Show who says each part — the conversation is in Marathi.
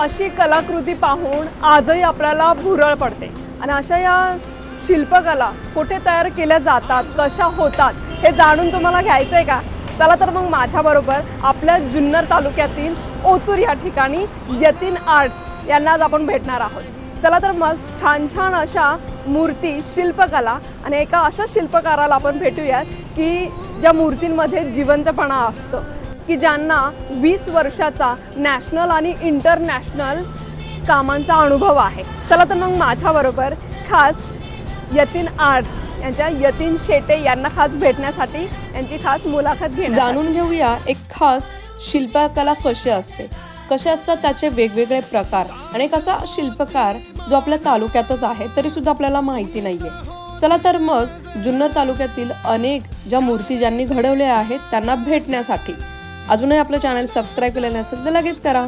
Speaker 1: अशी कलाकृती पाहून आजही आपल्याला भुरळ पडते. आणि अशा या शिल्पकला कुठे तयार केल्या जातात कशा होतात हे जाणून तुम्हाला घ्यायचं आहे का? चला तर मग माझ्याबरोबर आपल्या जुन्नर तालुक्यातील ओतूर या ठिकाणी यतीन आर्ट्स यांना आज आपण भेटणार आहोत. चला तर मग छान छान अशा मूर्ती शिल्पकला आणि एका अशा शिल्पकाराला आपण भेटूयात की ज्या मूर्तींमध्ये जिवंतपणा असतो. की ज्यांना वीस वर्षाचा नॅशनल आणि इंटरनॅशनल कामांचा अनुभव आहे. चला तर मग माझ्याबरोबर खास यतीन आर्ट्स यांच्या यतीन शेटे यांना खास भेटण्यासाठी यांची खास मुलाखत घे
Speaker 2: जाणून घेऊया एक खास शिल्पकला कशी असते. कसे असतात त्याचे वेगवेगळे प्रकार आणि एक असा शिल्पकार जो आपल्या तालुक्यातच आहे तरी सुद्धा आपल्याला माहिती नाहीये. चला तर मग जुन्नर तालुक्यातील अनेक ज्या मूर्ती ज्यांनी घडवल्या आहेत त्यांना भेटण्यासाठी अजूनही आपलं चॅनल सबस्क्राईब केलं नसेल तर लगेच करा.